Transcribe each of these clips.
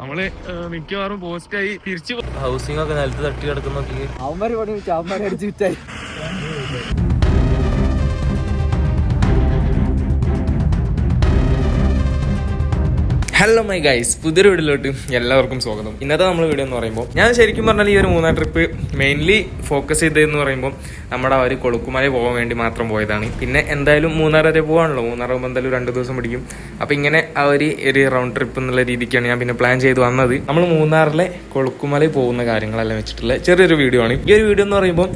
നമ്മൾ മിക്കവാറും പോസ്റ്റായി തിരിച്ചു ഹൗസിംഗ് ഒക്കെ നിലത്ത് തട്ടി കിടക്കുന്നു നോക്കി അവന്മാര് പണി വെച്ചു അവന്മാരെ അടിച്ചു വിറ്റായി. ഹലോ മൈ ഗൈസ് പുതിയൊരു വീഡിയോയിലോട്ട് എല്ലാവർക്കും സ്വാഗതം. ഇന്നത്തെ നമ്മൾ വീഡിയോ എന്ന് പറയുമ്പോൾ ഞാൻ ശരിക്കും പറഞ്ഞാൽ ഈ ഒരു മൂന്നാം ട്രിപ്പ് മെയിൻലി ഫോക്കസ് ചെയ്തതെന്ന് പറയുമ്പോൾ നമ്മുടെ ആ ഒരു കൊളുക്കുമല പോകാൻ വേണ്ടി മാത്രം പോയതാണ്. പിന്നെ എന്തായാലും മൂന്നാർ വരെ പോകാണല്ലോ മൂന്നാർ ആകുമ്പോൾ എന്തായാലും രണ്ട് ദിവസം പിടിക്കും. അപ്പോൾ ഇങ്ങനെ ആ ഒരു ഒരു റൗണ്ട് ട്രിപ്പ് എന്നുള്ള രീതിക്കാണ് ഞാൻ പിന്നെ പ്ലാൻ ചെയ്ത് വന്നത്. നമ്മൾ മൂന്നാറിലെ കൊളുക്കുമല പോകുന്ന കാര്യങ്ങളെല്ലാം വെച്ചിട്ടുള്ള ചെറിയൊരു വീഡിയോ ആണ്. ഈ ഒരു വീഡിയോ എന്ന് പറയുമ്പോൾ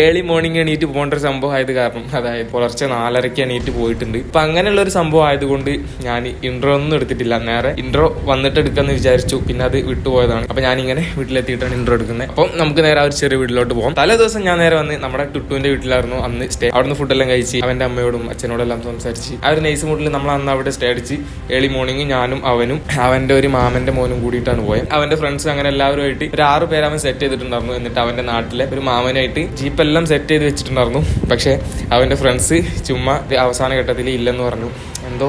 ഏർലി മോർണിംഗ് എണീറ്റ് പോകേണ്ട ഒരു സംഭവം ആയത് കാരണം അതായത് പുലർച്ചെ നാലരയ്ക്ക് എണീറ്റ് പോയിട്ടുണ്ട്. അപ്പം അങ്ങനെയുള്ള ഒരു സംഭവം ആയതുകൊണ്ട് ഞാൻ ഇൻട്രോ ഒന്നും എടുത്തിട്ടില്ല. നേരെ ഇൻട്രോ വന്നിട്ട് എടുക്കാന്ന് വിചാരിച്ചു. പിന്നെ അത് വിട്ടുപോയതാണ്. അപ്പൊ ഞാൻ ഇങ്ങനെ വീട്ടിലെത്തിയിട്ടാണ് ഇൻട്രോ എടുക്കുന്നത്. അപ്പം നമുക്ക് നേരെ ആ ഒരു ചെറിയ വീട്ടിലോട്ട് പോകാം തലേ ദിവസം ഞാൻ നേരെ വന്ന് നമ്മുടെ ടുട്ടുവിന്റെ വീട്ടിലായിരുന്നു അന്ന് സ്റ്റേ അവിടുന്ന് ഫുഡെല്ലാം കഴിച്ച് അവന്റെ അമ്മയോടും അച്ഛനോടും എല്ലാം സംസാരിച്ച്. ആ ഒരു നൈസ് മൂട്ടിൽ നമ്മൾ അന്ന് അവിടെ സ്റ്റേ അടിച്ച് ഏർലി മോർണിംഗ് ഞാനും അവനും അവന്റെ ഒരു മാമന്റെ മോനും കൂടിയിട്ടാണ് പോയത് അവന്റെ ഫ്രണ്ട്സ് അങ്ങനെ എല്ലാവരുമായിട്ട് ഒരു ആറ് പേര് അവൻ സെറ്റ് ചെയ്തിട്ടുണ്ടായിരുന്നു. എന്നിട്ട് അവന്റെ നാട്ടിലെ ഒരു മാമനായിട്ട് ജീപ്പ് എല്ലാം സെറ്റ് ചെയ്ത് വെച്ചിട്ടുണ്ടായിരുന്നു. പക്ഷെ അവന്റെ ഫ്രണ്ട്സ് ചുമ്മാ അവസാന ഘട്ടത്തിൽ ഇല്ലെന്ന് പറഞ്ഞു. എന്തോ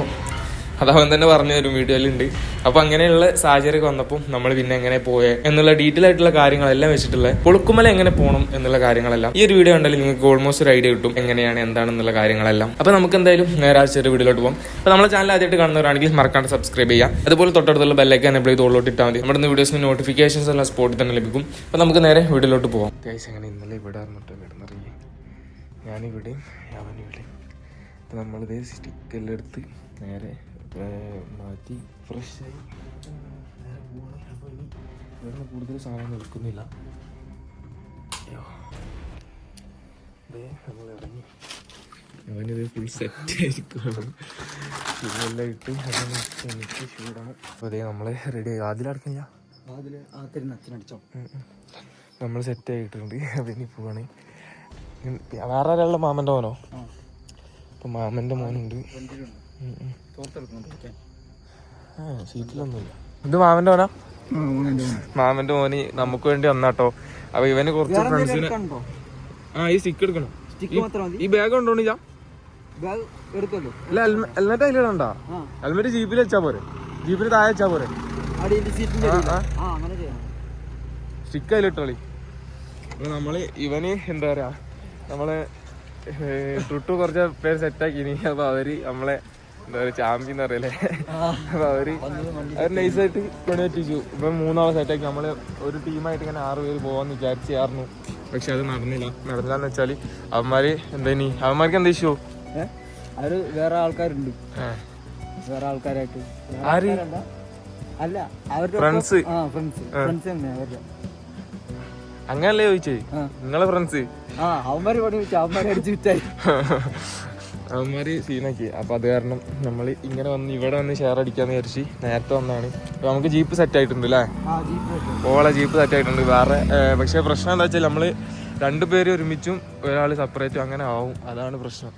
അത് അവൻ തന്നെ പറഞ്ഞു തരും വീഡിയോയിലുണ്ട്. അപ്പൊ അങ്ങനെയുള്ള സാഹചര്യമൊക്കെ വന്നപ്പോൾ നമ്മൾ പിന്നെ എങ്ങനെ പോയേ എന്നുള്ള ഡീറ്റെയിൽ ആയിട്ടുള്ള കാര്യങ്ങളെല്ലാം വെച്ചിട്ടുള്ള പൊളുക്കുമല എങ്ങനെ പോകണം എന്നുള്ള കാര്യങ്ങളെല്ലാം. ഈ ഒരു വീഡിയോ കണ്ടാലും നിങ്ങൾക്ക് ഓൾമോസ്റ്റ് ഒരു ഐഡിയ കിട്ടും എങ്ങനെയാണ് എന്താണെന്നുള്ള കാര്യങ്ങളെല്ലാം. അപ്പൊ നമുക്ക് എന്തായാലും നേരെ ചെറിയ വീഡിയോയിലോട്ട് പോകും അപ്പൊ നമ്മളെ ചാനൽ ആദ്യമായിട്ട് കാണുന്നവരാണെങ്കിൽ മറക്കാണ്ട് സബ്സ്ക്രൈബ് ചെയ്യുക. അതുപോലെ തൊട്ടടുത്തുള്ള ബെല്ലൈക്കൻ എപ്പോഴും ചെയ്ത് ഉള്ളോട്ട് ഇട്ടാൽ മതി. നമ്മുടെ വീഡിയോസിന് നോട്ടിഫിക്കേഷൻസ് എല്ലാം സ്പോട്ടിൽ തന്നെ ലഭിക്കും. അപ്പൊ നമുക്ക് നേരെ വീഡിയോയിലോട്ട് പോകാം അത്യാവശ്യം അങ്ങനെ ഇന്നലെ ഇവിടെ ഇരുന്നിട്ട് കിടന്നറിയേ ഞാനിവിടെ അവനിവിടെ അപ്പോൾ നമ്മളിത് സ്റ്റിക്കെല്ലാം എടുത്ത് നേരെ മാറ്റി. ഫ്രഷായി നേരെ പോകണം അപ്പോൾ ഇനി ഇവിടുന്ന് കൂടുതൽ സാധനം എടുക്കുന്നില്ല. അയ്യോ. നമ്മൾ ഇറങ്ങി. അവനിത് ഫുൾ സെറ്റ് ആയിരിക്കും ഇതെല്ലാം ഇട്ട് എനിക്ക് ചൂടാണ്. അപ്പോൾ അതേ നമ്മളെ റെഡി ആയി. ആദ്യം തരുന്ന അച്ഛനടിച്ചോ നമ്മൾ സെറ്റ് ആയിട്ടുണ്ട്. ഇനി പോവാണ്. വേറെ ആരാളുടെ മാമന്റെ മോനോ? അപ്പം മാമന്റെ മോനുണ്ട്. സീറ്റിലൊന്നുമില്ല ഇത് മാമന്റെ മോനാ? മാമന്റെ മോന് നമുക്ക് വേണ്ടി വന്നാട്ടോ. അപ്പൊ ഇവന് കുറച്ച് ഫ്രണ്ട്സിന് കണ്ടോ ആ ഈ സ്റ്റിക്ക് എടുക്കണം. സ്റ്റിക്ക് മാത്രം ഈ ബാഗ് എടുക്കല്ലോ അല്ല ഹെൽമെറ്റ് അതിലിടണ്ട ഹെൽമെറ്റ് ജീപ്പിൽ വെച്ചാ പോരെ. ജീപ്പിന് താഴെ വെച്ചാ പോരെ. സ്റ്റിക്ക് അതിലിട്ടോളി അപ്പൊ നമ്മൾ ഇവന് എന്താ പറയാ? നമ്മൾ ട്രിട്ട് കുറച്ച് പേര് സെറ്റാക്കി ഇനി അപ്പൊ അവർ നമ്മളെ എന്താ പറയുക ചാമ്പ്യൻ എന്ന് പറയല്ലേ? അവർ അവർ നൈസായിട്ട് പണി പറ്റിച്ചു ഇപ്പൊ മൂന്നാളെ സെറ്റാക്കി നമ്മൾ ഒരു ടീമായിട്ട് ഇങ്ങനെ ആറ് പേര് പോവാന്ന് വിചാരിച്ചായിരുന്നു. പക്ഷെ അത് നടന്നില്ല. നടന്നില്ലാന്ന് വെച്ചാൽ അവന്മാര് എന്താ ഇനി? അവന്മാർക്ക് എന്താ ഇഷ്യൂ? അവർ വേറെ ആൾക്കാരുണ്ട്. വേറെ ആൾക്കാരായിട്ട്. ആര്? അല്ല അവരുടെ ഫ്രണ്ട്സ്. ഫ്രണ്ട്സ്. ഫ്രണ്ട്സ് തന്നെ അവരുടെ. അങ്ങനല്ലേ ചോദിച്ചേ. നിങ്ങളെ ഫ്രണ്ട്സ്? ആ അവന്മാര് പണി വെച്ചു അവന്മാരെ അടിച്ചു വിറ്റായി. അവന്മാര് സീനാക്കി അപ്പൊ അത് കാരണം നമ്മൾ ഇങ്ങനെ വന്ന് ഇവിടെ വന്ന് ഷെയർ അടിക്കാന്ന് വിചാരിച്ച് നേരത്തെ വന്നാണ് അപ്പൊ നമുക്ക് ജീപ്പ് സെറ്റ് ആയിട്ടുണ്ട് അല്ലേ ഓളെ ജീപ്പ് സെറ്റ് ആയിട്ടുണ്ട്. വേറെ പക്ഷെ പ്രശ്നം എന്താ വെച്ചാൽ നമ്മൾ രണ്ടുപേരും ഒരുമിച്ചും ഒരാൾ സെപ്പറേറ്റും അങ്ങനെ ആവും. അതാണ് പ്രശ്നം.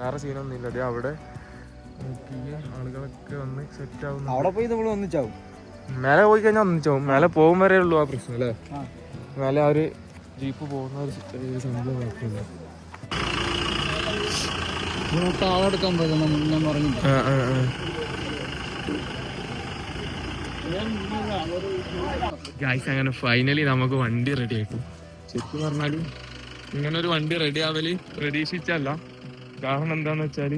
വേറെ സീനൊന്നും ഇല്ല. ദേ അവിടെ ആളുകളൊക്കെ വന്ന് സെറ്റ് ആവുന്നു. അവിടെ പോയി നമ്മൾ ഒന്നിച്ചാവും. മേലെ പോയി കഴിഞ്ഞാൽ ഒന്നിച്ചാവും. മേലെ പോകും വരെ ഉള്ളൂ ആ പ്രശ്നം അല്ലേ മേലെ ആ ഒരു ജീപ്പ് പോകുന്ന ഒരു സംഭവം കുഴപ്പമില്ല അങ്ങനെ ഫൈനലി നമുക്ക് വണ്ടി റെഡി ആയിട്ടു ശരിക്കും പറഞ്ഞാൽ ഇങ്ങനെ ഒരു വണ്ടി റെഡി ആവൽ പ്രതീക്ഷിച്ചല്ല. കാരണം എന്താന്ന് വെച്ചാൽ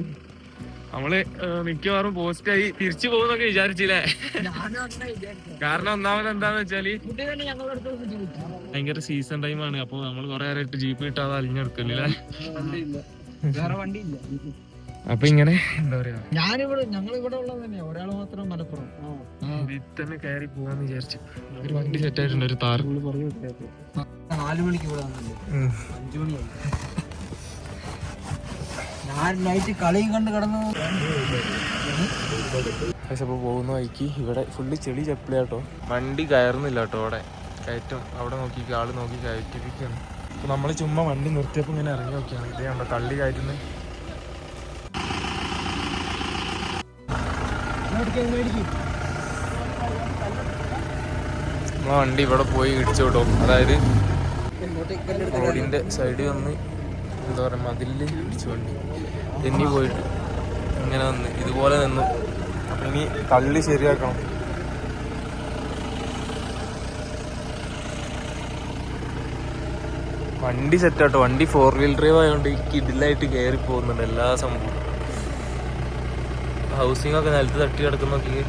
നമ്മൾ മിക്കവാറും പോസ്റ്റായി തിരിച്ചു പോകുന്നൊക്കെ വിചാരിച്ചില്ലേ? കാരണം ഒന്നാമത് എന്താന്ന് വെച്ചാൽ ഭയങ്കര സീസൺ ടൈമാണ് അപ്പൊ നമ്മൾ കൊറേ നേരമായിട്ട് ജീപ്പ് കിട്ടാതെ അലിഞ്ഞെടുക്കല്ലേ വേറെ വണ്ടി ഇല്ല അപ്പൊ ഇങ്ങനെ എന്താ പറയാ? ഞാനിവിടെ ഞങ്ങൾ ഇവിടെ ഉള്ളത് തന്നെയാ. ഒരാൾ മാത്രം മലപ്പുറം. ഇതിൽ തന്നെ കയറി പോവാന്ന് വിചാരിച്ചു. ഒരു വണ്ടി സെറ്റ് ആയിട്ടുണ്ട് ഒരു താർ നാലു മണിക്ക് ഇവിടെ വന്നില്ലേ അഞ്ചു മണിയായി. ഞാൻ നൈറ്റ് കളി കണ്ട് കിടന്നു. പക്ഷെ അപ്പോൾ പോകുന്ന വഴിക്ക് ഇവിടെ ഫുള്ള് ചെളി ചപ്പിളിയാട്ടോ വണ്ടി കയറുന്നില്ല കേട്ടോ അവിടെ. കയറ്റം അവിടെ നോക്കി ആൾ നോക്കി കയറ്റിപ്പിക്കാണ്. അപ്പൊ നമ്മൾ ചുമ്മാ വണ്ടി നിർത്തിയപ്പോൾ ഇങ്ങനെ ഇറങ്ങി നോക്കിയാണ്. ഇതേ കണ്ടോ തള്ളി കയറ്റുന്നത് നമ്മളെ വണ്ടി ഇവിടെ പോയി ഇടിച്ചു കേട്ടോ അതായത് റോഡിന്റെ സൈഡിൽ വന്ന് എന്താ പറയുക മതിലിൽ ഇടിച്ചു വണ്ടി. തെന്നി പോയിട്ട് ഇങ്ങനെ വന്ന് ഇതുപോലെ നിന്നു. ഇനി തള്ളി ശരിയാക്കണം. വണ്ടി സെറ്റ് ആട്ടോ വണ്ടി ഫോർ വീൽ ഡ്രൈവ് ആയതുകൊണ്ട് കിഡിലായിട്ട് കയറി പോകുന്നുണ്ട് എല്ലാ സംഭവം. ഹൗസിംഗ് ഒക്കെ നിലത്ത് തട്ടി കിടക്കുന്നൊക്കെ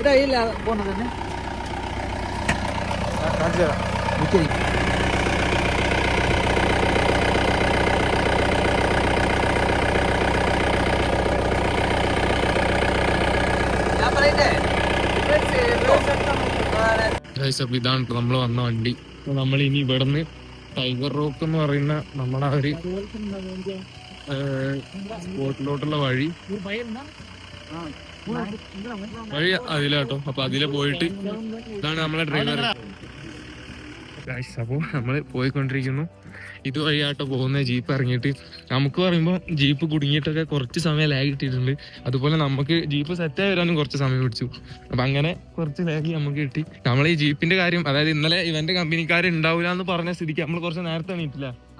ഇതാ ഇല്ല പോണത് തന്നെ. ഗൈസ് അപ്പൊ ഇതാണ് നമ്മൾ വന്ന വണ്ടി. നമ്മൾ ഇനി ഇവിടുന്ന് ടൈഗർ റോക്ക് എന്ന് പറയുന്ന നമ്മുടെ ഒരു സ്പോട്ടിലോട്ടുള്ള വഴി. വഴി അതിലാട്ടോ. അപ്പൊ അതിലെ പോയിട്ട് ഇതാണ് നമ്മളെ ഡ്രൈവർ ഗൈസ് അപ്പോ നമ്മൾ പോയിക്കൊണ്ടിരിക്കുന്നു. ഇതുവഴിയാട്ടോ പോകുന്ന. ജീപ്പ് ഇറങ്ങിയിട്ട് നമുക്ക് പറയുമ്പോൾ ജീപ്പ് കുടുങ്ങിയിട്ടൊക്കെ കുറച്ച് സമയം ലാഗ് കിട്ടിയിട്ടുണ്ട്. അതുപോലെ നമുക്ക് ജീപ്പ് സെറ്റായി വരാനും കുറച്ച് സമയം പിടിച്ചു. അപ്പം അങ്ങനെ കുറച്ച് ലാഗ് നമുക്ക് കിട്ടി. നമ്മൾ ഈ ജീപ്പിന്റെ കാര്യം അതായത് ഇന്നലെ ഇവന്റെ കമ്പനിക്കാർ ഉണ്ടാവില്ല എന്ന് പറഞ്ഞ സ്ഥിതിക്ക് നമ്മൾ കുറച്ച് നേരത്തെ എണീറ്റില്ല.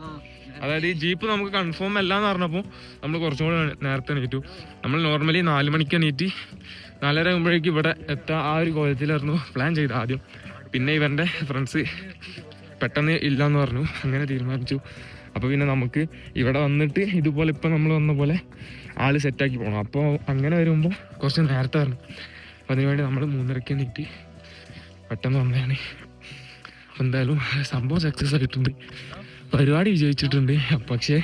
അതായത് ഈ ജീപ്പ് നമുക്ക് കൺഫേം അല്ല എന്ന് പറഞ്ഞപ്പോൾ നമ്മൾ കുറച്ചും കൂടെ നേരത്തെ എണീറ്റു. നമ്മൾ നോർമലി നാല് മണിക്ക് എണീറ്റ് നാലര ആകുമ്പോഴേക്കും ഇവിടെ എത്താൻ ആ ഒരു കോലത്തിലായിരുന്നു പ്ലാൻ ചെയ്ത് ആദ്യം. പിന്നെ ഇവന്റെ ഫ്രണ്ട്സ് പെട്ടെന്ന് ഇല്ല എന്ന് പറഞ്ഞു. അങ്ങനെ തീരുമാനിച്ചു. അപ്പോൾ പിന്നെ നമുക്ക് ഇവിടെ വന്നിട്ട് ഇതുപോലെ ഇപ്പം നമ്മൾ വന്ന പോലെ ആൾ സെറ്റാക്കി പോകണം അപ്പോൾ അങ്ങനെ വരുമ്പോൾ കുറച്ച് നേരത്തെ വരണം അപ്പോൾ അതിനുവേണ്ടി നമ്മൾ മൂന്നരക്ക് നീട്ടി പെട്ടെന്ന് വന്നതാണ്. എന്തായാലും സംഭവം സക്സസ് ആയിട്ടുണ്ട്. പരിപാടി വിജയിച്ചിട്ടുണ്ട്. പക്ഷേ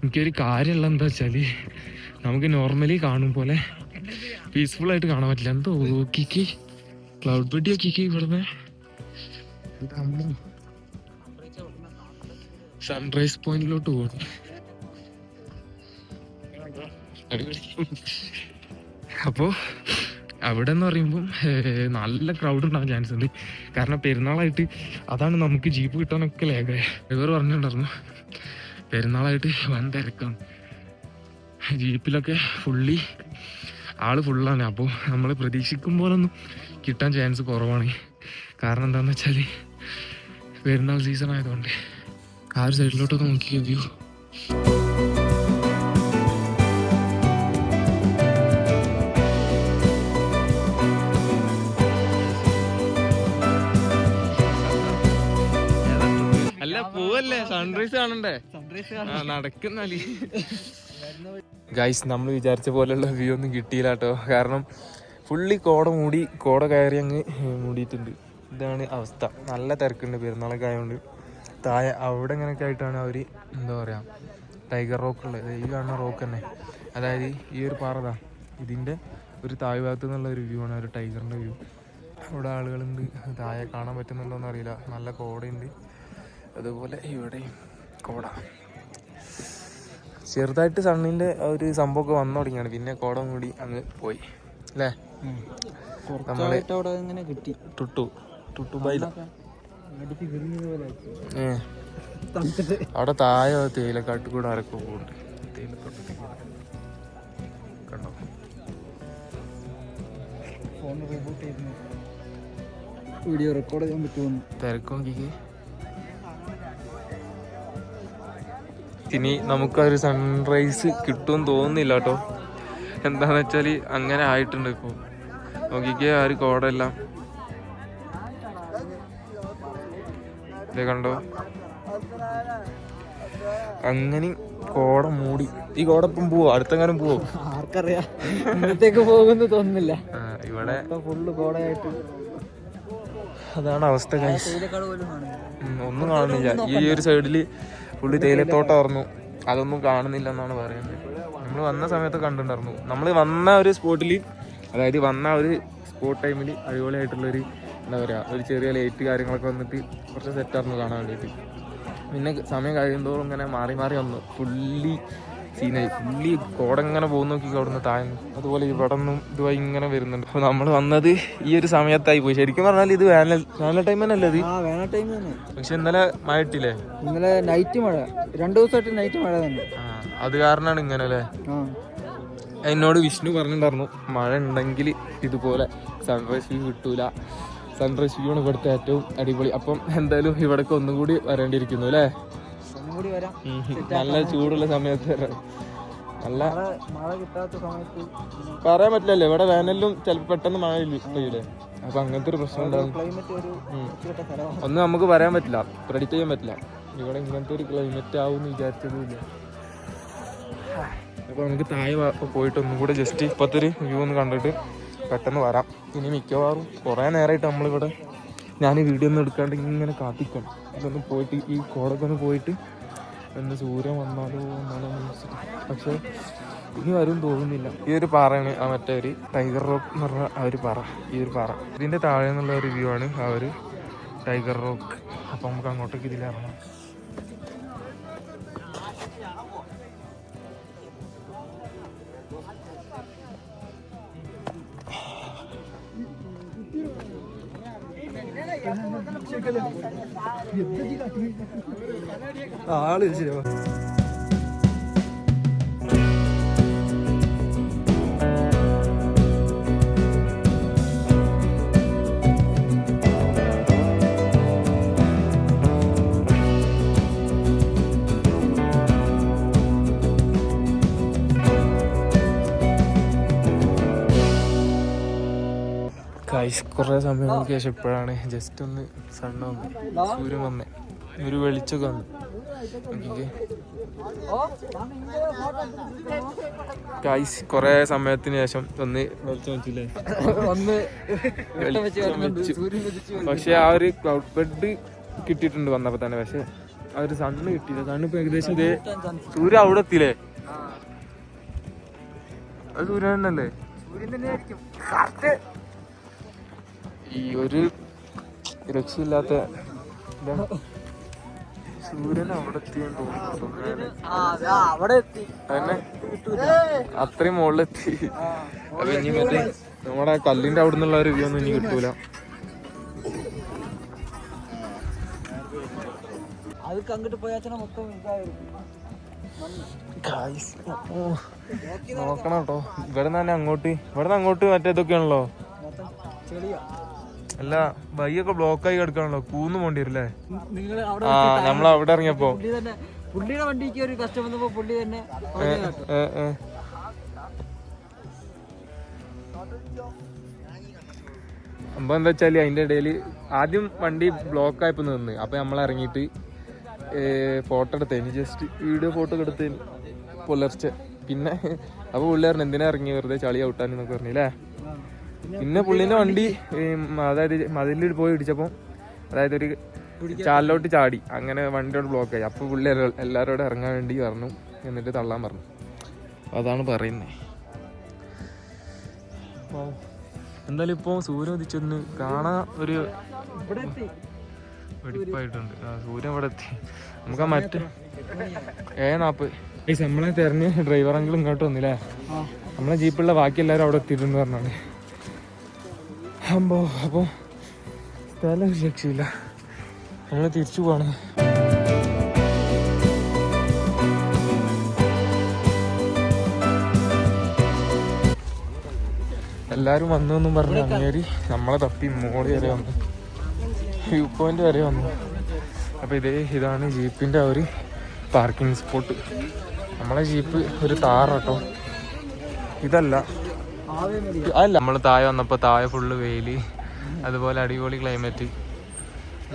എനിക്കൊരു കാര്യമുള്ള എന്താ വെച്ചാൽ നമുക്ക് നോർമലി കാണും പോലെ പീസ്ഫുൾ ആയിട്ട് കാണാൻ പറ്റില്ല. എന്തോ നോക്കിക്ക് ക്ലൗഡ് ബെഡി നോക്കിക്ക് ഇവിടുന്ന്. സൺറൈസ് പോയിന്റിലോട്ട് പോകണം അപ്പോ അവിടെ എന്ന് പറയുമ്പോൾ നല്ല ക്രൗഡ് ഉണ്ടാകാൻ ചാൻസ് ഉണ്ട്. കാരണം പെരുന്നാളായിട്ട് അതാണ് നമുക്ക് ജീപ്പ് കിട്ടാനൊക്കെ ലേഖ ഇവർ പറഞ്ഞിട്ടുണ്ടായിരുന്നു പെരുന്നാളായിട്ട് വൻ തിരക്കാണ്. ജീപ്പിലൊക്കെ ഫുള്ളി ആൾ ഫുള്ളാണ് അപ്പോൾ നമ്മൾ പ്രതീക്ഷിക്കും പോലൊന്നും കിട്ടാൻ ചാൻസ് കുറവാണ്. കാരണം എന്താണെന്ന് വെച്ചാൽ പെരുന്നാൾ സീസൺ ആയതുകൊണ്ട്. ആ ഒരു സൈഡിലോട്ടൊക്കെ നോക്കി വ്യൂ അല്ല പോവല്ലേ? സൺറൈസ് കാണണ്ടേ? ആ നടക്കുന്നല്ലേ ഗൈസ് നമ്മൾ വിചാരിച്ച പോലെയുള്ള വ്യൂ ഒന്നും കിട്ടിയില്ല കേട്ടോ കാരണം ഫുള്ളി കോട മൂടി കോട കയറി അങ്ങ് മൂടിയിട്ടുണ്ട്. ഇതാണ് അവസ്ഥ. നല്ല തിരക്കുണ്ട്. പെരുന്നാളൊക്കെ ആയതുകൊണ്ട് താഴെ അവിടെ ഇങ്ങനെയൊക്കെ ആയിട്ടാണ് അവർ എന്താ പറയുക ടൈഗർ റോക്ക് ഉള്ളത്. ഈ കാണുന്ന റോക്ക് തന്നെ. അതായത് ഈ ഒരു പാറതാ ഇതിന്റെ ഒരു താഴ് ഭാഗത്ത് നിന്നുള്ള ഒരു വ്യൂ ആണ് ഒരു ടൈഗറിന്റെ വ്യൂ അവിടെ ആളുകളുണ്ട്. താഴെ കാണാൻ പറ്റുന്നുണ്ടോയെന്ന് അറിയില്ല നല്ല കോടയുണ്ട്. അതുപോലെ ഇവിടെയും കോട. ചെറുതായിട്ട് സണ്ണിന്റെ ഒരു സംഭവമൊക്കെ വന്നു തുടങ്ങിയാണ്. പിന്നെ കോട കൂടി അങ്ങ് പോയി. അല്ലേ? നമ്മളെ കിട്ടി. ടുട്ടു. ടുട്ടു ബൈല അവിടെ താഴെ തേയിലക്കാട്ട് കൂടെ ആരൊക്കെ പോകുന്നുണ്ട് കണ്ടോ? ഫോൺ റീബൂട്ട് വീഡിയോ റെക്കോർഡ് ചെയ്യാൻ പറ്റുമെന്ന് തിരക്ക് നോക്കിക്ക്. ഇനി നമുക്കൊരു സൺറൈസ് കിട്ടുമെന്ന് തോന്നുന്നില്ല കേട്ടോ. എന്താന്ന് വെച്ചാൽ അങ്ങനെ ആയിട്ടുണ്ട് ഇപ്പോൾ നോക്കിക്കേ ആ ഒരു കോടെല്ലാം. ഇത് കണ്ടോ? അങ്ങനെ കോട മൂടി. ഈ കോട ഇപ്പം പോവോ? അടുത്തെങ്ങാനും പോവോ? ആർക്കറിയാം. ഇന്നത്തേക്ക് പോകുമെന്ന് തോന്നുന്നില്ല. ഇവിടെ ഫുള്ള് കോടയായിട്ട്. അതാണ് അവസ്ഥ ഒന്നും കാണുന്നില്ല. ഈ ഒരു സൈഡിൽ പുള്ളി തേയിലത്തോട്ടായിരുന്നു അതൊന്നും കാണുന്നില്ല എന്നാണ് പറയുന്നത്. നമ്മൾ വന്ന സമയത്ത് കണ്ടിട്ടുണ്ടായിരുന്നു. നമ്മൾ വന്ന ഒരു സ്പോട്ടിൽ അതായത് വന്ന ഒരു സ്പോട്ട് ടൈമിൽ അടിപൊളിയായിട്ടുള്ളൊരു എന്താ പറയുക ഒരു ചെറിയ ലൈറ്റ് കാര്യങ്ങളൊക്കെ വന്നിട്ട് കുറച്ച് സെറ്റായിരുന്നു കാണാൻ വേണ്ടിയിട്ട്. പിന്നെ സമയം കഴിയുന്തോറും ഇങ്ങനെ മാറി മാറി വന്നു. ഫുള്ളി സീനായി ഫുള്ളി കോടങ്ങനെ പോകുന്ന നോക്കി അവിടുന്ന് താഴ്ന്നു അതുപോലെ ഇവിടെ നിന്നും ഇതുമായി ഇങ്ങനെ വരുന്നുണ്ട്. അപ്പോൾ നമ്മൾ വന്നത് ഈ ഒരു സമയത്തായി പോയി. ശരിക്കും പറഞ്ഞാൽ ഇത് വേനൽ വേനൽ ടൈം തന്നെ അല്ലേ വേനൽ ടൈം തന്നെ. പക്ഷെ ഇന്നലെ മഴ ഇട്ടില്ലേ ഇന്നലെ നൈറ്റ് മഴ. രണ്ടു ദിവസമായിട്ട് നൈറ്റ് മഴ തന്നെ. അത് കാരണമാണ് ഇങ്ങനെ അല്ലേ? എന്നോട് വിഷ്ണു പറഞ്ഞിട്ടുണ്ടായിരുന്നു മഴ ഉണ്ടെങ്കിൽ ഇതുപോലെ സൺറൈസ് വ്യൂ കിട്ടൂല. സൺറൈസ് വ്യൂ ആണ് ഇവിടുത്തെ ഏറ്റവും അടിപൊളി. അപ്പം എന്തായാലും ഇവിടേക്ക് ഒന്നും കൂടി വരേണ്ടിയിരിക്കുന്നു അല്ലേ. നല്ല ചൂടുള്ള സമയത്ത് നല്ല പറയാൻ പറ്റില്ലല്ലോ ഇവിടെ വേനലിലും ചിലപ്പോൾ പെട്ടെന്ന് മഴ പെയ്യൂലേ? അപ്പൊ അങ്ങനത്തെ ഒരു പ്രശ്നം ഒന്നും നമുക്ക് പറയാൻ പറ്റില്ല പ്രെഡിക്റ്റ് ചെയ്യാൻ പറ്റില്ല. ഇവിടെ ഇങ്ങനത്തെ ഒരു ക്ലൈമറ്റ് ആവും എന്ന് വിചാരിച്ചതുമില്ല അപ്പൊ നമുക്ക് താഴെ പോയിട്ട് ഒന്നും കൂടെ ജസ്റ്റ് ഇപ്പത്തെ ഒരു വ്യൂ ഒന്ന് കണ്ടിട്ട് പെട്ടെന്ന് വരാം. ഇനി മിക്കവാറും കുറേ നേരമായിട്ട് നമ്മളിവിടെ ഞാൻ വീഡിയോ ഒന്നും എടുക്കാണ്ട് ഇങ്ങനെ കാത്തിക്കണം. ഇതൊന്ന് പോയിട്ട് ഈ കോടൊക്കെ ഒന്ന് പോയിട്ട് എന്ന് സൂര്യൻ വന്നാലോ വെച്ചിട്ട്. പക്ഷേ ഇനി വരും തോന്നുന്നില്ല. ഈ ഒരു പാറയാണ് ആ മറ്റേ ഒരു ടൈഗർ റോക്ക് എന്ന് പറഞ്ഞ ആ ഒരു പാറ. ഈ ഒരു പാറ. ഇതിന്റെ താഴെ നിന്നുള്ള വ്യൂ ആണ് ആ ഒരു ടൈഗർ റോക്ക് അപ്പൊ നമുക്ക് അങ്ങോട്ടേക്ക് ഇതിലിറങ്ങാം. ആൾ ശരിയാ കൈസ് കുറേ സമയങ്ങൾക്ക് ശേഷം ഇപ്പോഴാണ്. ജസ്റ്റ് ഒന്ന് സണ്ണ വന്ന്. സൂര്യൻ വന്ന്. ഒരു വെളിച്ചൊക്കെ വന്നു. ഗൈസ് കുറേ സമയത്തിന് ശേഷം ഒന്ന് വെളിച്ചം വെച്ചില്ലേ ഒന്ന് പക്ഷെ ആ ഒരു ക്ലൗഡ് ബെഡ് കിട്ടിയിട്ടുണ്ട് വന്നപ്പോൾ തന്നെ. പക്ഷെ ആ ഒരു സണ്ണ് കിട്ടിയില്ല. സണ്ണ് ഇപ്പൊ ഏകദേശം ഇതേ സൂര്യ അവിടെ എത്തിയില്ലേ? അത് സൂര്യൻ തന്നെയല്ലേ? സൂര്യൻ തന്നെയായിരിക്കും. ഈ ഒരു രക്ഷയില്ലാത്ത. സൂര്യൻ അവിടെ എത്തിയെന്ന് തോന്നുന്നു. അവിടെ എത്തി. അതന്നെ അത്രയും മുകളിലെത്തി. അപ്പൊ ഇനി മറ്റേ നമ്മുടെ കല്ലിന്റെ അവിടെ നിന്നുള്ള ഒരു വ്യൂ ഒന്നും ഇനി കിട്ടൂല. അതൊക്കെ അങ്ങോട്ട് പോയാച്ചാ മൊത്തം ഇതായിരുന്നു ഗായ്സ്, ഓ, നോക്കണം കേട്ടോ. ഇവിടെ തന്നെ അങ്ങോട്ട് ഇവിടെ അങ്ങോട്ട് മറ്റേ ഇതൊക്കെയാണല്ലോ? അല്ല വൈയൊക്കെ ബ്ലോക്കായി കിടക്കാണല്ലോ കൂന്നു പോണ്ടി വരും അല്ലേ നിങ്ങൾ അവിടെ ആ നമ്മൾ അവിടെ ഇറങ്ങിയപ്പോ. പുള്ളിയുടെ വണ്ടിക്ക് ഒരു പുള്ളി തന്നെ. സംഭവം എന്താ വെച്ചാൽ അതിന്റെ ഇടയിൽ ആദ്യം വണ്ടി ബ്ലോക്ക് ആയപ്പോ നിന്ന്. അപ്പൊ നമ്മൾ ഇറങ്ങിയിട്ട് ഫോട്ടോ എടുത്തേന് ജസ്റ്റ് വീഡിയോ ഫോട്ടോ എടുത്തേന് പുലർച്ചെ. പിന്നെ അപ്പൊ പുള്ളി പറഞ്ഞു എന്തിനാ ഇറങ്ങി വെറുതെ ചളി ഔട്ടാൻ എന്നൊക്കെ പറഞ്ഞില്ലേ. പിന്നെ പുള്ളിന്റെ വണ്ടി അതായത് മതിലിൽ പോയി ഇടിച്ചപ്പോ അതായത് ഒരു ചാലിലോട്ട് ചാടി. അങ്ങനെ വണ്ടിയോട് ബ്ലോക്ക് ആയി. അപ്പൊ പുള്ളി എല്ലാരോടും എല്ലാവരോടും ഇറങ്ങാൻ വേണ്ടി പറഞ്ഞു. എന്നിട്ട് തള്ളാൻ പറഞ്ഞു. അതാണ് പറയുന്നത് എന്തായാലും ഇപ്പൊ സൂര്യൻ ഉദിച്ചൊന്ന് കാണാ ഒരു വെടിപ്പായിട്ടുണ്ട്. ആ സൂര്യൻ ഇവിടെ എത്തി. നമുക്ക് ആ മറ്റേ ഏ നാപ്പ്. നമ്മളെ തെരഞ്ഞ് ഡ്രൈവർ എങ്കിലും ഇങ്ങോട്ട് വന്നില്ലേ? നമ്മളെ ജീപ്പിലുള്ള ബാക്കി എല്ലാവരും അവിടെ എത്തിയിട്ടുണ്ട് പറഞ്ഞാണ് അമ്പോ അപ്പോൾ സ്ഥലം രക്ഷയില്ല. ഞങ്ങൾ തിരിച്ചു പോവാണ്. എല്ലാരും വന്നു എന്നും പറഞ്ഞ് അങ്ങേരി നമ്മളെ തപ്പി മോളി വരെ വന്നു. വ്യൂ പോയിന്റ് വരെ വന്നു. അപ്പൊ ഇതേ ഇതാണ് ജീപ്പിന്റെ ഒരു പാർക്കിംഗ് സ്പോട്ട് നമ്മളെ ജീപ്പ് ഒരു താറാട്ടോ ഇതല്ല. അല്ല നമ്മൾ താഴെ വന്നപ്പോ താഴെ ഫുള്ള് വെയിൽ അതുപോലെ അടിപൊളി ക്ലൈമറ്റ്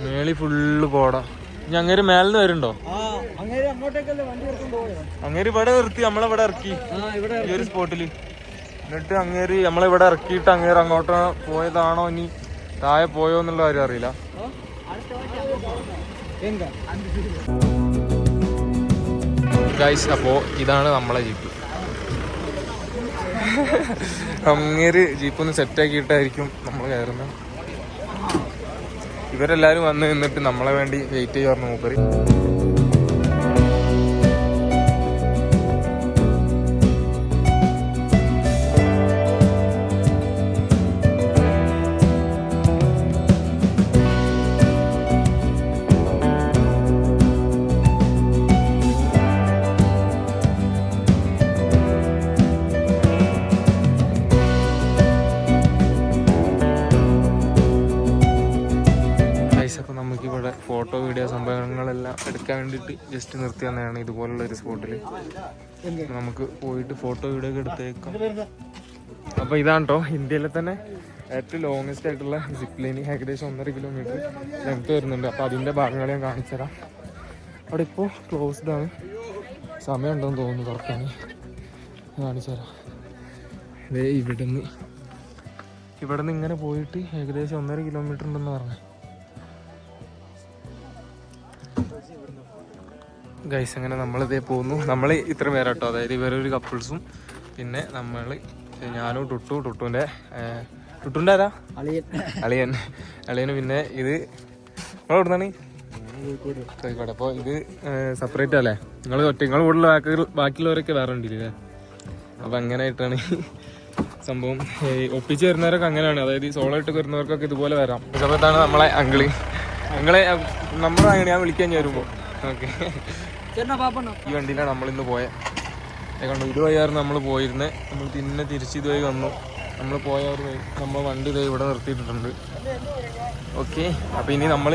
മേളി ഫുള്ള് കോട. ഇനി അങ്ങേര് വരുന്നുണ്ടോ? എടുക്കൊണ്ട് പോയോ. അങ്ങേര് ഇവിടെ നിർത്തി നമ്മളിവിടെ ഇറക്കി. ഈ ഒരു സ്പോട്ടിൽ എന്നിട്ട് അങ്ങേര് നമ്മളിവിടെ ഇറക്കിയിട്ട് അങ്ങേര് അങ്ങോട്ട് പോയതാണോ ഇനി? താഴെ പോയോ എന്നുള്ള കാര്യം അറിയില്ല. ഗൈസ് അപ്പോ ഇതാണ് നമ്മളെ ജീപ്പ് അങ്ങേര് ജീപ്പ് ഒന്ന് സെറ്റ് ആക്കിയിട്ടായിരിക്കും നമ്മൾ കയറുന്നത്. ഇവരെല്ലാരും വന്ന് നിന്നിട്ട് നമ്മളെ വേണ്ടി വെയിറ്റ് ചെയ്യാറുണ്ട് മൂപ്പര്. ഫോട്ടോ വീഡിയോ സംഭവങ്ങളെല്ലാം എടുക്കാൻ വേണ്ടിയിട്ട് ജസ്റ്റ് നിർത്തി തന്നെയാണ് ഇതുപോലുള്ള ഒരു സ്പോട്ടിൽ നമുക്ക് പോയിട്ട് ഫോട്ടോ വീഡിയോ ഒക്കെ എടുത്തേക്കാം. അപ്പോൾ ഇതാണ് കേട്ടോ ഇന്ത്യയിലെ തന്നെ ഏറ്റവും ലോങ്സ്റ്റ് ആയിട്ടുള്ള സിപ്പ് ഏകദേശം ഒന്നര കിലോമീറ്റർ ലെങ്ത് വരുന്നുണ്ട്. അപ്പോൾ അതിന്റെ ഭാഗങ്ങൾ ഞാൻ കാണിച്ചുതരാം. അവിടെ ഇപ്പോൾ ക്ലോസ്ഡ് ആണ്. സമയം ഉണ്ടെന്ന് തോന്നുന്നു തുറക്കാൻ കാണിച്ചുതരാം. ഇതേ ഇവിടെ നിന്ന് ഇവിടെ നിന്ന് ഇങ്ങനെ പോയിട്ട് ഏകദേശം ഒന്നര കിലോമീറ്റർ ഉണ്ടെന്ന് പറഞ്ഞു. ഗൈസ് അങ്ങനെ നമ്മളിതേ പോകുന്നു. നമ്മൾ ഇത്ര പേരാട്ടോ. അതായത് ഇവരൊരു കപ്പിൾസും പിന്നെ നമ്മൾ ഞാനും ടുട്ടു ടുട്ടുവിന്റെ ടുട്ടുന്റെ ആരാ? അളിയൻ. അളിയൻ. അളിയന് പിന്നെ ഇത് നിങ്ങൾ എവിടുന്നാണ്? കോഴിക്കോട്. അപ്പോൾ ഇത് സെപ്പറേറ്റ് അല്ലേ? നിങ്ങൾ ഒറ്റ നിങ്ങൾ കൂടുതൽ ബാക്കി ബാക്കിയുള്ളവരൊക്കെ വേറെ ഉണ്ടല്ലേ? അപ്പം അങ്ങനെ ആയിട്ടാണ് സംഭവം. ഒപ്പിച്ച് വരുന്നവരൊക്കെ അങ്ങനെയാണ്. അതായത് സോളോ ഇട്ട് വരുന്നവർക്കൊക്കെ ഇതുപോലെ വരാം. സമയത്താണ് നമ്മളെ അങ്കിൾ അങ്കിളെ നമ്മളെ അങ്ങനെ ഞാൻ വിളിക്കാൻ ഞാൻ വരുമ്പോൾ ഓക്കെ ഈ വണ്ടിയിലാണ് നമ്മൾ ഇന്ന് പോയത് കണ്ടു ഇതുവഴിയായിരുന്നു നമ്മൾ പോയിരുന്നത് നമ്മൾ പിന്നെ തിരിച്ച് ഇതുവഴി വന്നു. നമ്മൾ പോയ ഒരു വഴി നമ്മൾ വണ്ടി ഇതേ ഇവിടെ നിർത്തിയിട്ടുണ്ട് ഓക്കെ അപ്പോൾ ഇനി നമ്മൾ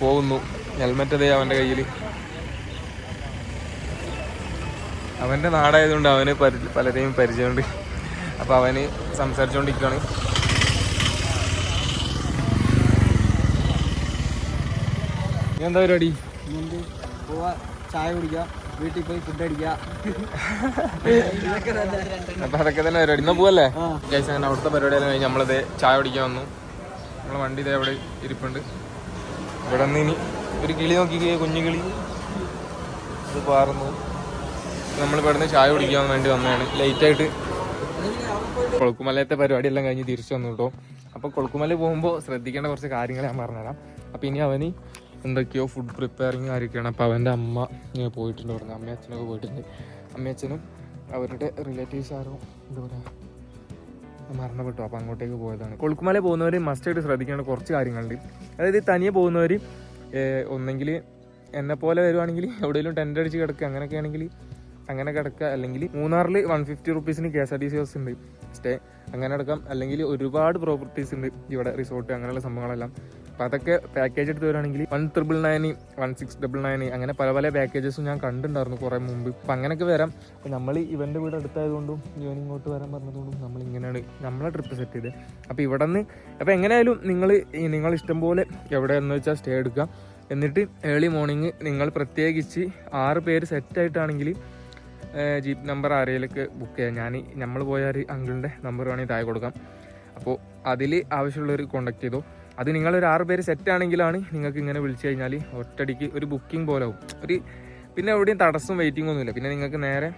പോകുന്നു. ഹെൽമെറ്റ് അതേ അവന്റെ കയ്യിൽ അവന്റെ നാടായതുകൊണ്ട് അവന് പരി പലരെയും പരിചയമുണ്ട്. അപ്പോൾ അവന് സംസാരിച്ചുകൊണ്ടിരിക്കുകയാണ് എന്താ പരിപാടി? പോവാ ചായ കുടിക്കാം വീട്ടിൽ പോയി ഫുഡ് അടിക്കാം. ഇതൊക്കെ തന്നെ. അപ്പൊ അതൊക്കെ തന്നെ പരിപാടി. ഇന്ന് പോവല്ലേ? ആ. ഗൈസ് അങ്ങനെ അവിടുത്തെ പരിപാടിയെല്ലാം കഴിഞ്ഞ് നമ്മളിത് ചായ കുടിക്കാൻ വന്നു. നമ്മളെ വണ്ടി ഇതേ അവിടെ ഇരിപ്പുണ്ട്. ഇവിടെ നിന്ന് ഇനി ഒരു കിളി നോക്കി കുഞ്ഞു കിളി. ഇത് പാറുന്നു. നമ്മൾ ഇവിടെ നിന്ന് ചായ കുടിക്കാൻ വേണ്ടി വന്നതാണ്. ലേറ്റായിട്ട് കൊളുക്കുമലയത്തെ പരിപാടിയെല്ലാം കഴിഞ്ഞ് തിരിച്ചു വന്നു കേട്ടോ. അപ്പോൾ കൊളുക്കുമല പോകുമ്പോൾ ശ്രദ്ധിക്കേണ്ട കുറച്ച് കാര്യങ്ങൾ ഞാൻ പറഞ്ഞുതരാം. അപ്പോൾ ഇനി അവന് എന്തൊക്കെയോ ഫുഡ് പ്രിപ്പയറിങ് കാര്യമൊക്കെയാണ് അപ്പോൾ അവന്റെ അമ്മ പോയിട്ടുണ്ട്. പറഞ്ഞു അമ്മ അച്ഛനൊക്കെ പോയിട്ടുണ്ട്. അമ്മയച്ഛനും അവരുടെ റിലേറ്റീവ്സ് ആരോ എന്താ പറയുക മരണപ്പെട്ടു. അപ്പോൾ അങ്ങോട്ടേക്ക് പോയതാണ്. കൊളുക്കുമല പോകുന്നവർ മസ്റ്റായിട്ട് ശ്രദ്ധിക്കേണ്ട കുറച്ച് കാര്യങ്ങളുണ്ട്. അതായത് തനിയെ പോകുന്നവർ ഒന്നെങ്കിൽ എന്നെ പോലെ വരുവാണെങ്കിൽ എവിടെയെങ്കിലും ടെന്റ് അടിച്ച് കിടക്കുക അങ്ങനെയൊക്കെ ആണെങ്കിൽ അങ്ങനെ കിടക്കുക. അല്ലെങ്കിൽ മൂന്നാറിൽ one fifty റുപ്പീസിന് K S R T C bus ഉണ്ട്. സ്റ്റേ അങ്ങനെ അടക്കം അല്ലെങ്കിൽ ഒരുപാട് പ്രോപ്പർട്ടീസ് ഉണ്ട്. ഇവിടെ റിസോർട്ട് അങ്ങനെയുള്ള സംഭവങ്ങളെല്ലാം. അപ്പോൾ അതൊക്കെ പാക്കേജ് എടുത്ത് വരികയാണെങ്കിൽ one triple nine one six double nine അങ്ങനെ പല പല പാക്കേജസും ഞാൻ കണ്ടിട്ടുണ്ടായിരുന്നു കുറേ മുമ്പ്. അപ്പം അങ്ങനെയൊക്കെ വരാം. അപ്പം നമ്മൾ ഇവന്റെ വീട് അടുത്തായതുകൊണ്ടും ഇവൻ ഇങ്ങോട്ട് വരാൻ പറഞ്ഞതുകൊണ്ടും നമ്മൾ ഇങ്ങനെയാണ് നമ്മളെ ട്രിപ്പ് സെറ്റ് ചെയ്ത് അപ്പോൾ ഇവിടെ നിന്ന് അപ്പോൾ എങ്ങനെയായാലും നിങ്ങൾ നിങ്ങൾ ഇഷ്ടം പോലെ എവിടെ എന്ന് വെച്ചാൽ സ്റ്റേ എടുക്കുക. എന്നിട്ട് ഏർലി മോർണിംഗ് നിങ്ങൾ പ്രത്യേകിച്ച് ആറ് പേര് സെറ്റായിട്ടാണെങ്കിൽ ജീപ്പ് നമ്പർ ആരെയിലൊക്കെ ബുക്ക് ചെയ്യാം. ഞാൻ നമ്മൾ പോയ ഒരു അങ്കിളിന്റെ നമ്പർ വേണമെങ്കിൽ താഴെ കൊടുക്കാം. അപ്പോൾ അതിൽ ആവശ്യമുള്ളവർ കോണ്ടാക്ട് ചെയ്തോ. അത് നിങ്ങളൊരു ആറ് പേര് സെറ്റ് ആണെങ്കിലാണ് നിങ്ങൾക്ക് ഇങ്ങനെ വിളിച്ചു കഴിഞ്ഞാൽ ഒറ്റടിക്ക് ഒരു ബുക്കിംഗ് പോലെ ആവും. ഒരു പിന്നെ എവിടെയും തടസ്സം വെയിറ്റിംഗ് ഒന്നുമില്ല. പിന്നെ നിങ്ങൾക്ക് നേരെ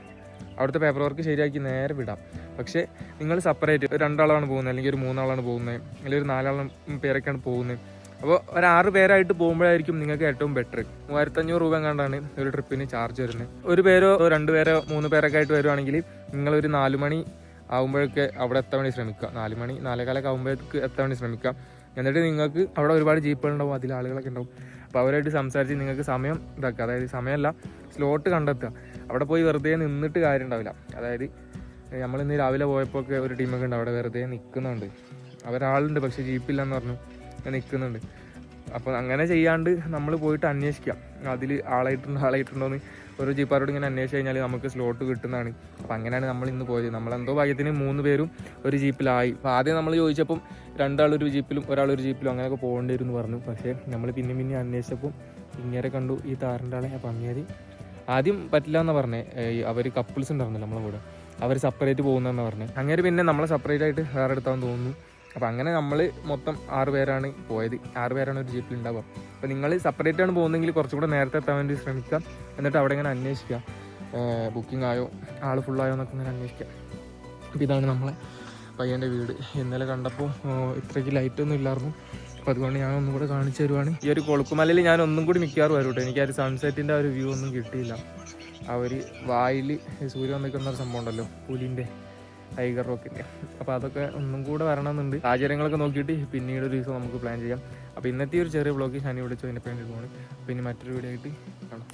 അവിടുത്തെ പേപ്പർ വർക്ക് ശരിയാക്കി നേരെ വിടാം. പക്ഷേ നിങ്ങൾ സെപ്പറേറ്റ് രണ്ടാളാണ് പോകുന്നത് അല്ലെങ്കിൽ ഒരു മൂന്നാളാണ് പോകുന്നത് അല്ലെങ്കിൽ ഒരു നാലാളും പേരൊക്കെയാണ് പോകുന്നത്. അപ്പോൾ ഒരു ആറ് പേരായിട്ട് പോകുമ്പോഴായിരിക്കും നിങ്ങൾക്ക് ഏറ്റവും ബെറ്റർ മൂവായിരത്തഞ്ഞൂറ് രൂപ എങ്ങാണ്ടാണ് ഒരു ട്രിപ്പിന് ചാർജ് വരുന്നത്. ഒരു പേരോ രണ്ട് പേരോ മൂന്ന് പേരൊക്കെ ആയിട്ട് വരുവാണെങ്കിൽ നിങ്ങളൊരു നാല് മണി ആകുമ്പോഴൊക്കെ അവിടെ എത്താൻ വേണ്ടി ശ്രമിക്കുക. നാല് മണി നാലേകാലൊക്കെ ആകുമ്പോഴേക്ക് എത്താൻ വേണ്ടി ശ്രമിക്കുക. എന്നിട്ട് നിങ്ങൾക്ക് അവിടെ ഒരുപാട് ജീപ്പുകൾ ഉണ്ടാവും അതിൽ ആളുകളൊക്കെ ഉണ്ടാവും. അപ്പോൾ അവരായിട്ട് സംസാരിച്ച് നിങ്ങൾക്ക് സമയം ഇതാക്കുക. അതായത് സമയമല്ല സ്ലോട്ട് കണ്ടെത്തുക. അവിടെ പോയി വെറുതെ നിന്നിട്ട് കാര്യം ഉണ്ടാവില്ല അതായത് നമ്മൾ ഇന്ന് രാവിലെ പോയപ്പോൾ ഒക്കെ ഒരു ടീമൊക്കെ ഉണ്ട് അവിടെ വെറുതെ നിൽക്കുന്നുണ്ട് അവരാളുണ്ട് പക്ഷേ ജീപ്പില്ലെന്ന് പറഞ്ഞു നിൽക്കുന്നുണ്ട് അപ്പോൾ അങ്ങനെ ചെയ്യാണ്ട് നമ്മൾ പോയിട്ട് അന്വേഷിക്കാം. അതിൽ ആളായിട്ടുണ്ടോ ആളായിട്ടുണ്ടോയെന്ന് ഓരോ ജീപ്പാരോട് ഇങ്ങനെ അന്വേഷിച്ച് കഴിഞ്ഞാൽ നമുക്ക് സ്ലോട്ട് കിട്ടുന്നതാണ്. അപ്പോൾ അങ്ങനെയാണ് നമ്മൾ ഇന്ന് പോയത്. നമ്മളെന്തോ ഭാഗ്യത്തിന് മൂന്ന് പേരും ഒരു ജീപ്പിലായി. അപ്പോൾ ആദ്യം നമ്മൾ ചോദിച്ചപ്പം രണ്ടാളൊരു ജീപ്പിലും ഒരാളൊരു ജീപ്പിലും അങ്ങനെയൊക്കെ പോകേണ്ടി വരും എന്ന് പറഞ്ഞു. പക്ഷേ നമ്മൾ പിന്നെ പിന്നെ അന്വേഷിച്ചപ്പം ഇങ്ങനെ കണ്ടു ഈ താറിന്റെ ആളെ അപ്പം അങ്ങേരി ആദ്യം പറ്റില്ല എന്ന് പറഞ്ഞത് അവർ കപ്പിൾസ് ഉണ്ടായിരുന്നല്ലോ നമ്മളെ കൂടെ. അവർ സെപ്പറേറ്റ് പോകുന്നതെന്ന് പറഞ്ഞു. അങ്ങനെ പിന്നെ നമ്മളെ സെപ്പറേറ്റ് ആയിട്ട് വേറെ എടുത്താന്ന് തോന്നുന്നു. അപ്പോൾ അങ്ങനെ നമ്മൾ മൊത്തം ആറ് പേരാണ് പോയത്. ആറ് പേരാണ് ഒരു ജീപ്പിൽ ഉണ്ടാവുക. അപ്പോൾ നിങ്ങൾ സെപ്പറേറ്റ് ആണ് പോകുന്നതെങ്കിൽ കുറച്ചും കൂടെ നേരത്തെ എത്താൻ വേണ്ടി ശ്രമിക്കാം. എന്നിട്ട് അവിടെ ഇങ്ങനെ അന്വേഷിക്കുക ബുക്കിംഗ് ആയോ ആൾ ഫുള്ളായോ എന്നൊക്കെ ഇങ്ങനെ അന്വേഷിക്കാം. അപ്പോൾ ഇതാണ് നമ്മളെ പയ്യന്റെ വീട്. ഇന്നലെ കണ്ടപ്പോൾ ഇത്രയ്ക്ക് ലൈറ്റൊന്നും ഇല്ലായിരുന്നു. അപ്പോൾ അതുകൊണ്ട് ഞാൻ ഒന്നും കൂടെ കാണിച്ചു തരുവാണ്. ഈ ഒരു കൊളുക്കുമലയിൽ ഞാൻ ഒന്നും കൂടി മിക്കാറും വരും കേട്ടോ എനിക്ക് ആ ഒരു സൺസെറ്റിന്റെ ആ ഒരു വ്യൂ ഒന്നും കിട്ടിയില്ല. ആ ഒരു വായിൽ സൂര്യൻ നിൽക്കുന്ന ഒരു സംഭവം ഉണ്ടല്ലോ പുലിന്റെ ടൈഗർ റോക്കിന്റെ അപ്പോൾ അതൊക്കെ ഒന്നും കൂടെ വരണമെന്നുണ്ട്. സാഹചര്യങ്ങളൊക്കെ നോക്കിയിട്ട് പിന്നീട് ഒരു ദിവസം നമുക്ക് പ്ലാൻ ചെയ്യാം. അപ്പോൾ ഇന്നത്തെ ഒരു ചെറിയ ബ്ലോഗ് ഷാനി വിളിച്ചു അതിന്റെ പേരിൽ പോകണം പിന്നെ മറ്റൊരു വീഡിയോ ആയിട്ട് കാണാം.